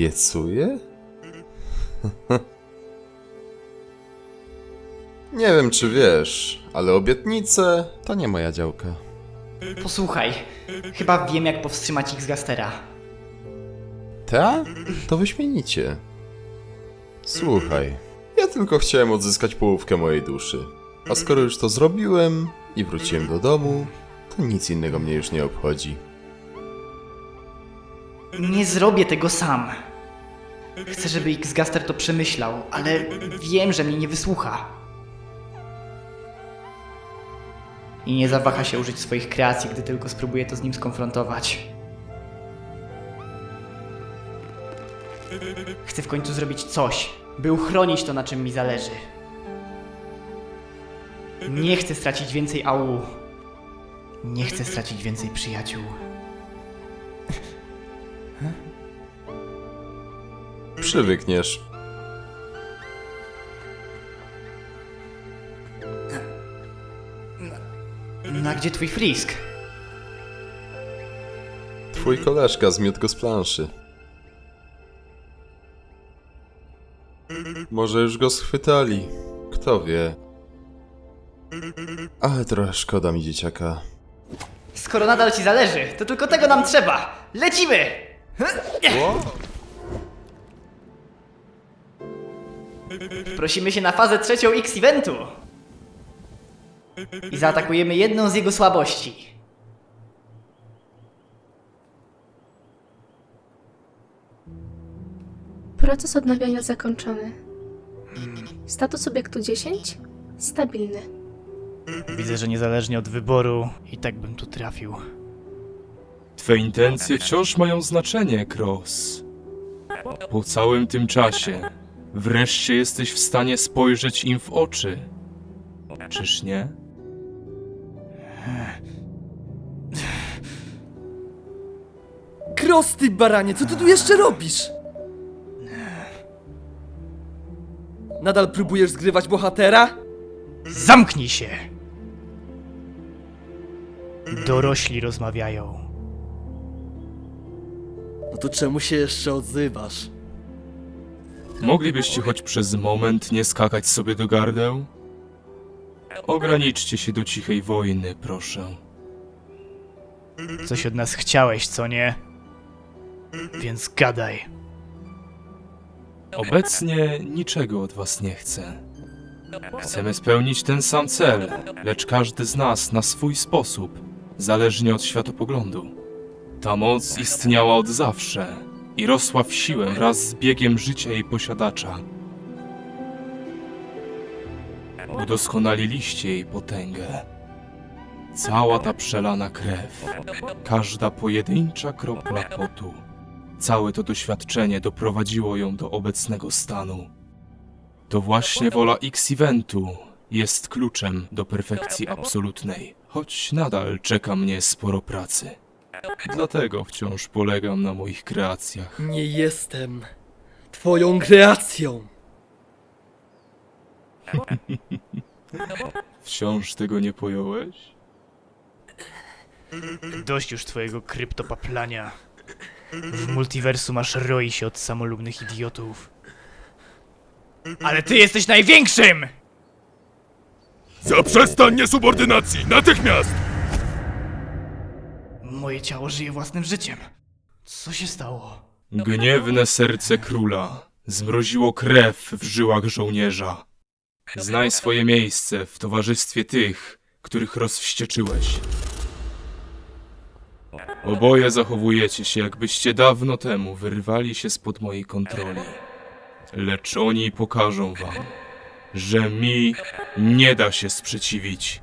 Obiecuję? nie wiem, czy wiesz, ale obietnice to nie moja działka. Posłuchaj, chyba wiem jak powstrzymać X-Gastera. Ta? To wyśmienicie. Słuchaj, ja tylko chciałem odzyskać połówkę mojej duszy. A skoro już to zrobiłem i wróciłem do domu, to nic innego mnie już nie obchodzi. Nie zrobię tego sam. Chcę, żeby X-Gaster to przemyślał, ale wiem, że mnie nie wysłucha. I nie zawaha się użyć swoich kreacji, gdy tylko spróbuję to z nim skonfrontować. Chcę w końcu zrobić coś, by uchronić to, na czym mi zależy. Nie chcę stracić więcej AU. Nie chcę stracić więcej przyjaciół. Przywykniesz. No a gdzie twój frisk? Twój koleżka zmiótł go z planszy. Może już go schwytali. Kto wie. Ale trochę szkoda mi dzieciaka. Skoro nadal ci zależy, to tylko tego nam trzeba! Lecimy! Prosimy się na fazę trzecią X-Eventu! I zaatakujemy jedną z jego słabości. Proces odnawiania zakończony. Status obiektu 10? Stabilny. Widzę, że niezależnie od wyboru i tak bym tu trafił. Twe intencje wciąż mają znaczenie, Cross. Po całym tym czasie wreszcie jesteś w stanie spojrzeć im w oczy. Czyż nie? Kros, ty baranie, co ty tu jeszcze robisz? Nadal próbujesz zgrywać bohatera? Zamknij się! Dorośli rozmawiają. No to czemu się jeszcze odzywasz? Moglibyście choć przez moment nie skakać sobie do gardeł? Ograniczcie się do cichej wojny, proszę. Coś od nas chciałeś, co nie? Więc gadaj. Obecnie niczego od was nie chcę. Chcemy spełnić ten sam cel, lecz każdy z nas na swój sposób, zależnie od światopoglądu. Ta moc istniała od zawsze i rosła w siłę wraz z biegiem życia jej posiadacza. Udoskonaliliście jej potęgę. Cała ta przelana krew, każda pojedyncza kropla potu, całe to doświadczenie doprowadziło ją do obecnego stanu. To właśnie wola X-Eventu jest kluczem do perfekcji absolutnej, choć nadal czeka mnie sporo pracy. Dlatego wciąż polegam na moich kreacjach. Nie jestem twoją kreacją. Wciąż tego nie pojąłeś? Dość już twojego kryptopaplania. W multiversum masz roi się od samolubnych idiotów. Ale ty jesteś największym! Zaprzestań niesubordynacji! Natychmiast! Moje ciało żyje własnym życiem. Co się stało? Gniewne serce króla zmroziło krew w żyłach żołnierza. Znaj swoje miejsce w towarzystwie tych, których rozwścieczyłeś. Oboje zachowujecie się, jakbyście dawno temu wyrwali się spod mojej kontroli. Lecz oni pokażą wam, że mi nie da się sprzeciwić.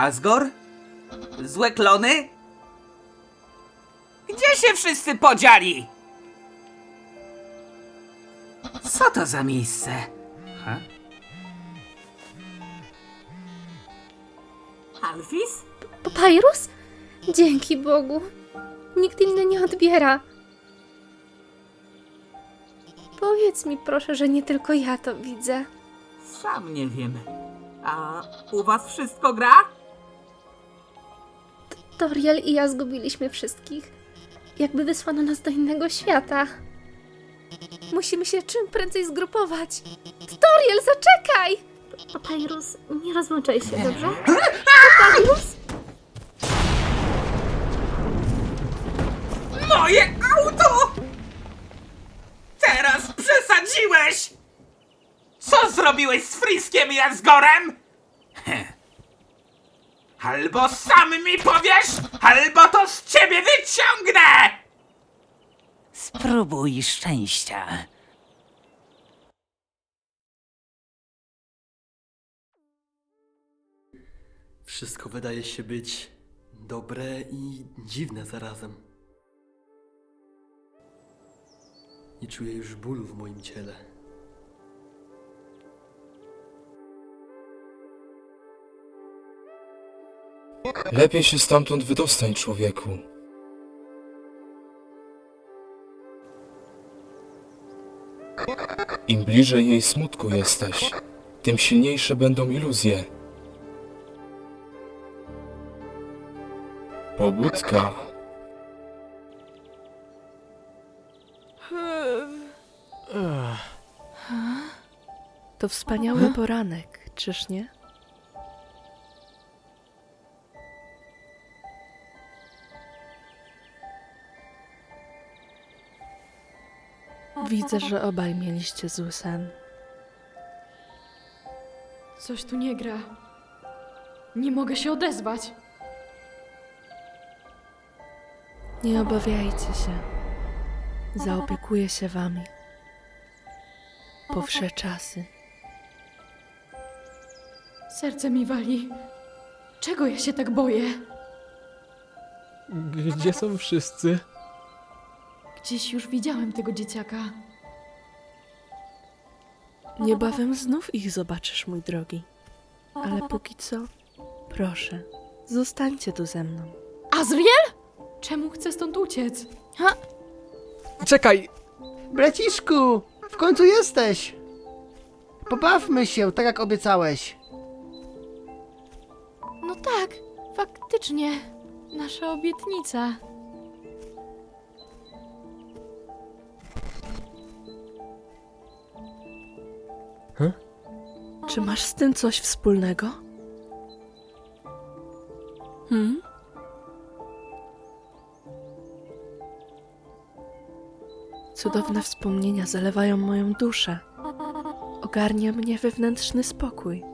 Asgore? Złe klony? się wszyscy podzieli? Co to za miejsce? Ha? Alfis? Papyrus? Dzięki Bogu. Nikt inny nie odbiera. Powiedz mi proszę, że nie tylko ja to widzę. Sam nie wiem. A u was wszystko gra? Toriel i ja zgubiliśmy wszystkich. Jakby wysłano nas do innego świata. Musimy się czym prędzej zgrupować. Toriel, zaczekaj! Papyrus, nie rozłączaj się, dobrze? Papyrus? Moje auto! Teraz przesadziłeś! Co zrobiłeś z Friskiem i Asgorem? Heh. Albo sam mi powiesz, albo to z ciebie wyciągnę! Spróbuj szczęścia. Wszystko wydaje się być dobre i dziwne zarazem. Nie czuję już bólu w moim ciele. Lepiej się stamtąd wydostań, człowieku. Im bliżej jej smutku jesteś, tym silniejsze będą iluzje. Pobudka. To wspaniały poranek, czyż nie? Widzę, że obaj mieliście zły sen. Coś tu nie gra. Nie mogę się odezwać. Nie obawiajcie się. Zaopiekuję się wami. Po wsze czasy. Serce mi wali. Czego ja się tak boję? Gdzie są wszyscy? Gdzieś już widziałem tego dzieciaka. Niebawem znów ich zobaczysz, mój drogi. Ale póki co, proszę, zostańcie tu ze mną. Azriel? Czemu chce stąd uciec? Czekaj! Braciszku, w końcu jesteś. Pobawmy się, tak jak obiecałeś. No tak, faktycznie. Nasza obietnica. Czy masz z tym coś wspólnego? Hmm? Cudowne wspomnienia zalewają moją duszę. Ogarnia mnie wewnętrzny spokój.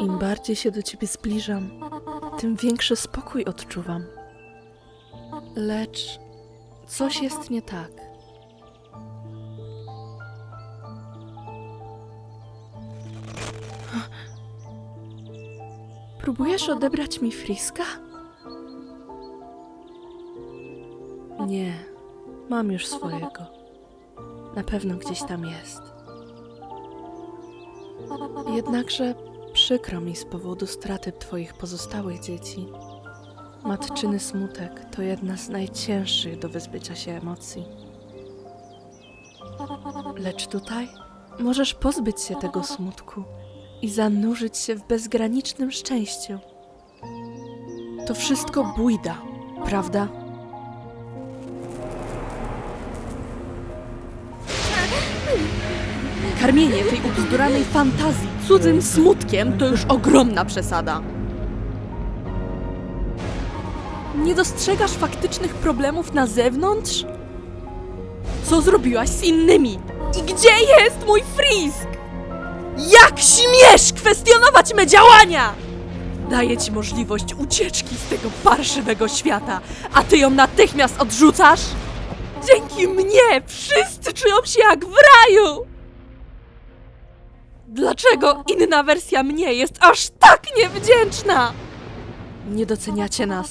Im bardziej się do ciebie zbliżam, tym większy spokój odczuwam. Lecz coś jest nie tak. Próbujesz odebrać mi Friska? Nie, mam już swojego. Na pewno gdzieś tam jest. Jednakże przykro mi z powodu straty twoich pozostałych dzieci. Matczyny smutek to jedna z najcięższych do wyzbycia się emocji. Lecz tutaj możesz pozbyć się tego smutku i zanurzyć się w bezgranicznym szczęściu. To wszystko bójda, prawda? Karmienie tej ubzduranej fantazji cudzym smutkiem to już ogromna przesada. Nie dostrzegasz faktycznych problemów na zewnątrz? Co zrobiłaś z innymi? I gdzie jest mój frisk? Jak śmiesz kwestionować me działania? Daję ci możliwość ucieczki z tego parszywego świata, a ty ją natychmiast odrzucasz? Dzięki mnie wszyscy czują się jak w raju! Dlaczego inna wersja mnie jest aż tak niewdzięczna? Nie doceniacie nas.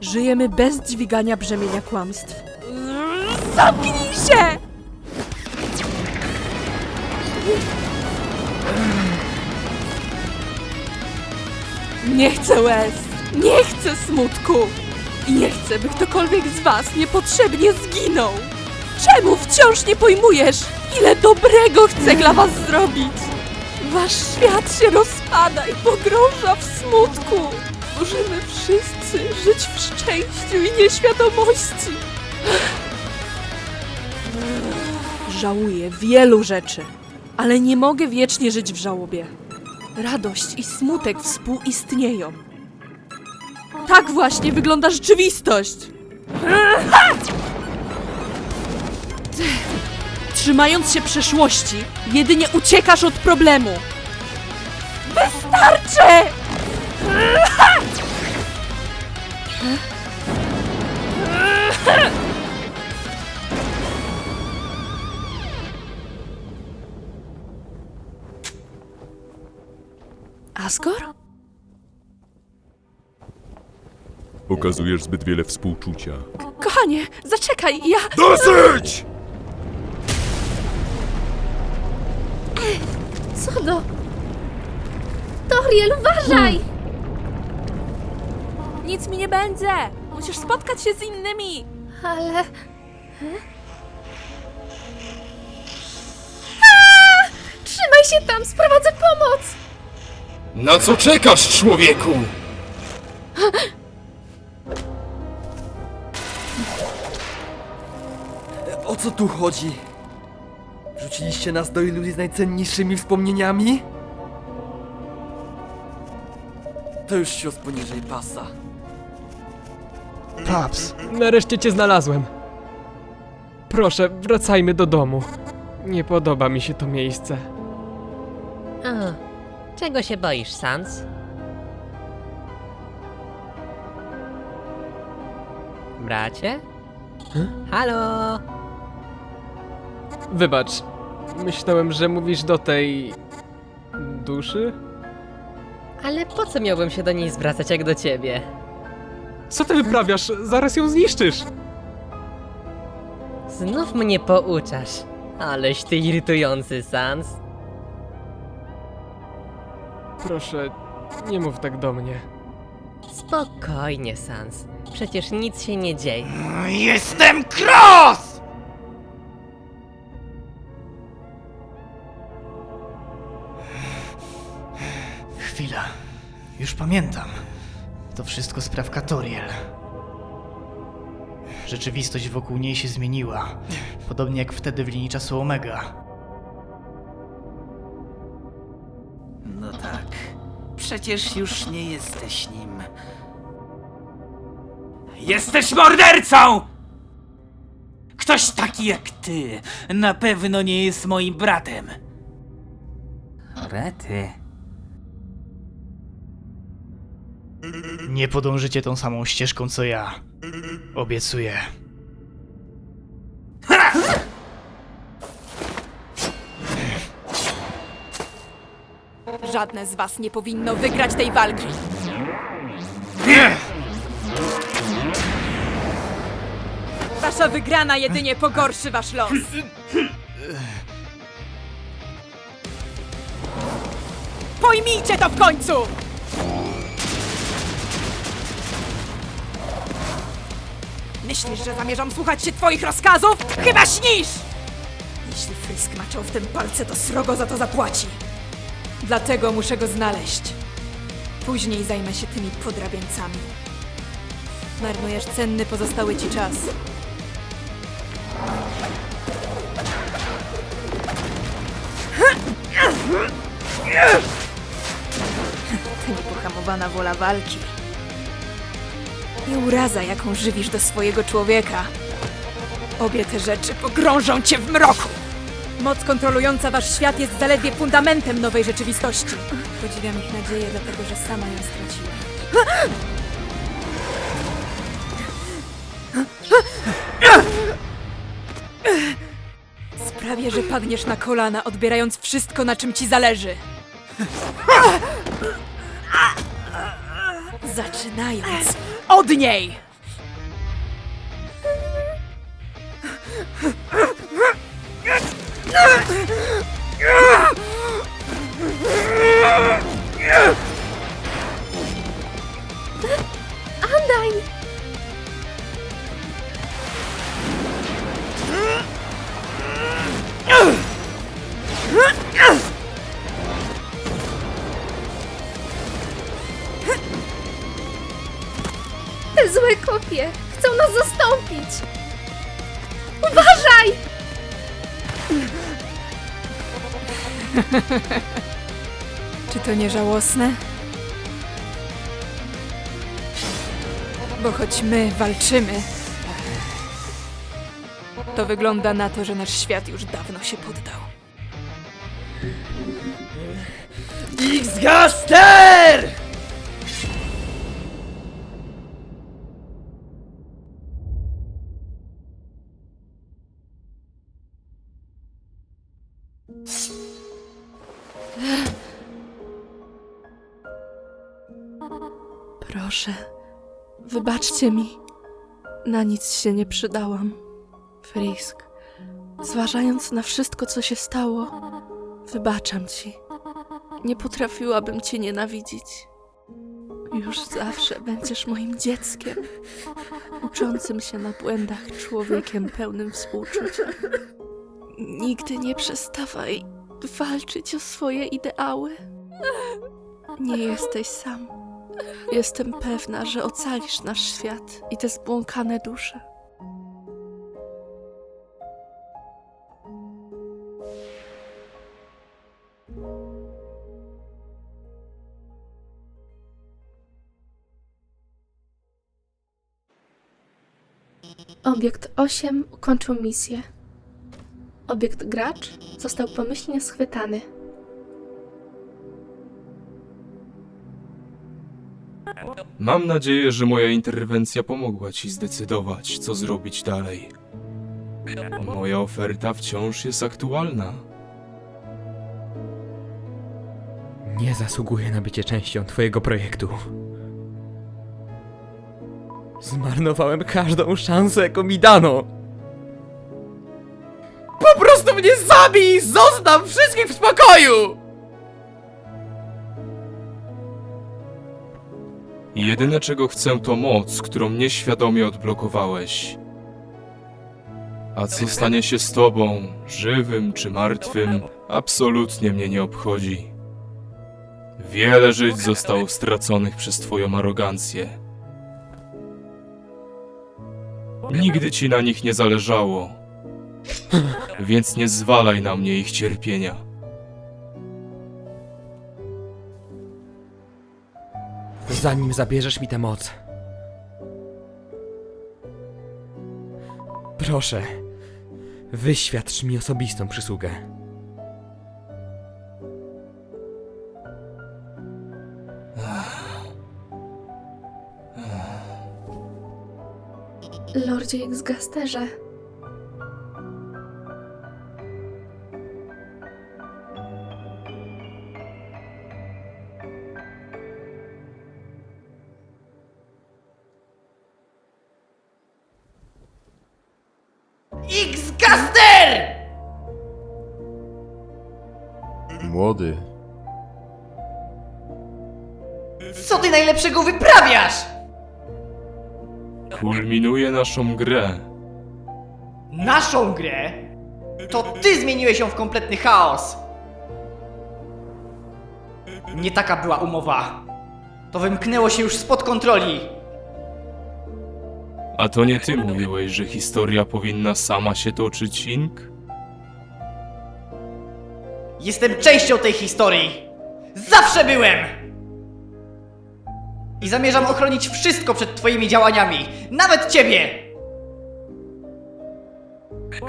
Żyjemy bez dźwigania brzemienia kłamstw. Zamknij się! Nie chcę łez, nie chcę smutku i nie chcę, by ktokolwiek z was niepotrzebnie zginął. Czemu wciąż nie pojmujesz, ile dobrego chcę dla was zrobić? Wasz świat się rozpada i pogrąża w smutku. Możemy wszyscy żyć w szczęściu i nieświadomości. Żałuję wielu rzeczy, ale nie mogę wiecznie żyć w żałobie. Radość i smutek współistnieją. Tak właśnie wygląda rzeczywistość. Trzymając się przeszłości, jedynie uciekasz od problemu. Wystarczy! Asgor? Okazujesz zbyt wiele współczucia. Kochanie, zaczekaj, ja... Dosyć! Co do... Toriel, uważaj! Nic mi nie będzie! Musisz spotkać się z innymi! Ale... Trzymaj się tam, sprowadzę pomoc! Na co czekasz, człowieku? O co tu chodzi? Rzuciliście nas do iluzji z najcenniejszymi wspomnieniami? To już cios poniżej pasa. Paps, nareszcie cię znalazłem. Proszę, wracajmy do domu. Nie podoba mi się to miejsce. Czego się boisz, Sans? Bracie? Halo? Wybacz, myślałem, że mówisz do tej... duszy? Ale po co miałbym się do niej zwracać jak do ciebie? Co ty wyprawiasz? Zaraz ją zniszczysz! Znów mnie pouczasz. Aleś ty irytujący, Sans. Proszę, nie mów tak do mnie. Spokojnie, Sans. Przecież nic się nie dzieje. Jestem Cross! Chwila. Już pamiętam. To wszystko sprawka Toriel. Rzeczywistość wokół niej się zmieniła. Podobnie jak wtedy w linii czasu Omega. Przecież już nie jesteś nim. Jesteś mordercą! Ktoś taki jak ty na pewno nie jest moim bratem. Rety. Nie podążycie tą samą ścieżką co ja. Obiecuję. Żadne z was nie powinno wygrać tej walki. Wasza wygrana jedynie pogorszy wasz los. Pojmijcie to w końcu! Myślisz, że zamierzam słuchać się twoich rozkazów? Chyba śnisz! Jeśli Frisk maczał w tym palce, to srogo za to zapłaci. Dlatego muszę go znaleźć. Później zajmę się tymi podrabiańcami. Marnujesz cenny pozostały ci czas. To niepohamowana wola walki. I uraza, jaką żywisz do swojego człowieka. Obie te rzeczy pogrążą cię w mroku. Moc kontrolująca wasz świat jest zaledwie fundamentem nowej rzeczywistości. Podziwiam ich nadzieję, dlatego że sama ją straciłam. Sprawię, że padniesz na kolana, odbierając wszystko, na czym ci zależy. Zaczynając od niej! Andajn! Te złe kopie! Czy to nie żałosne? Bo choć my walczymy, to wygląda na to, że nasz świat już dawno się poddał. X-Gaster! Proszę, wybaczcie mi. Na nic się nie przydałam. Frisk, zważając na wszystko, co się stało, wybaczam ci. Nie potrafiłabym cię nienawidzić. Już zawsze będziesz moim dzieckiem, uczącym się na błędach człowiekiem pełnym współczucia. Nigdy nie przestawaj walczyć o swoje ideały. Nie jesteś sam. Jestem pewna, że ocalisz nasz świat i te zbłąkane dusze. Obiekt 8 ukończył misję. Obiekt gracz został pomyślnie schwytany. Mam nadzieję, że moja interwencja pomogła ci zdecydować, co zrobić dalej. Moja oferta wciąż jest aktualna. Nie zasługuję na bycie częścią twojego projektu. Zmarnowałem każdą szansę, jaką mi dano. Po prostu mnie zabij! Zostaw wszystkich w spokoju! Jedyne czego chcę to moc, którą nieświadomie odblokowałeś. A co stanie się z tobą, żywym czy martwym, absolutnie mnie nie obchodzi. Wiele żyć zostało straconych przez twoją arogancję. Nigdy ci na nich nie zależało, więc nie zwalaj na mnie ich cierpienia. Zanim zabierzesz mi tę moc. Proszę, wyświadcz mi osobistą przysługę. Lordzie X-Gasterze. Młody, Co ty najlepszego wyprawiasz? Kulminuje naszą grę. Naszą grę? To ty zmieniłeś ją w kompletny chaos! Nie taka była umowa. To wymknęło się już spod kontroli. A to nie ty mówiłeś, że historia powinna sama się toczyć, Ink? Jestem częścią tej historii! Zawsze byłem! I zamierzam ochronić wszystko przed twoimi działaniami, nawet ciebie!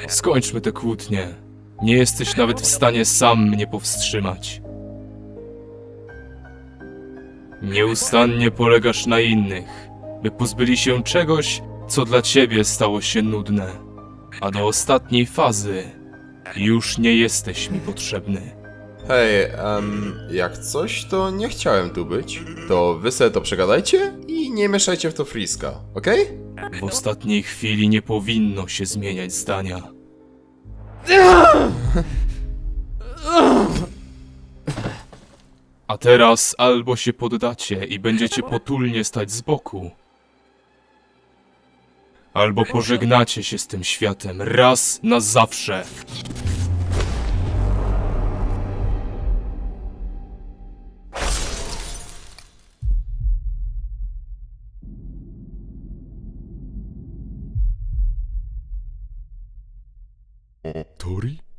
Skończmy tę kłótnię. Nie jesteś nawet w stanie sam mnie powstrzymać. Nieustannie polegasz na innych, by pozbyli się czegoś, co dla ciebie stało się nudne. A do ostatniej fazy już nie jesteś mi potrzebny. hej, em, jak coś, to nie chciałem tu być. To wy sobie to przegadajcie i nie mieszajcie w to Friska, okej? W ostatniej chwili nie powinno się zmieniać zdania. A teraz albo się poddacie i będziecie potulnie stać z boku, albo pożegnacie się z tym światem raz na zawsze. Tori?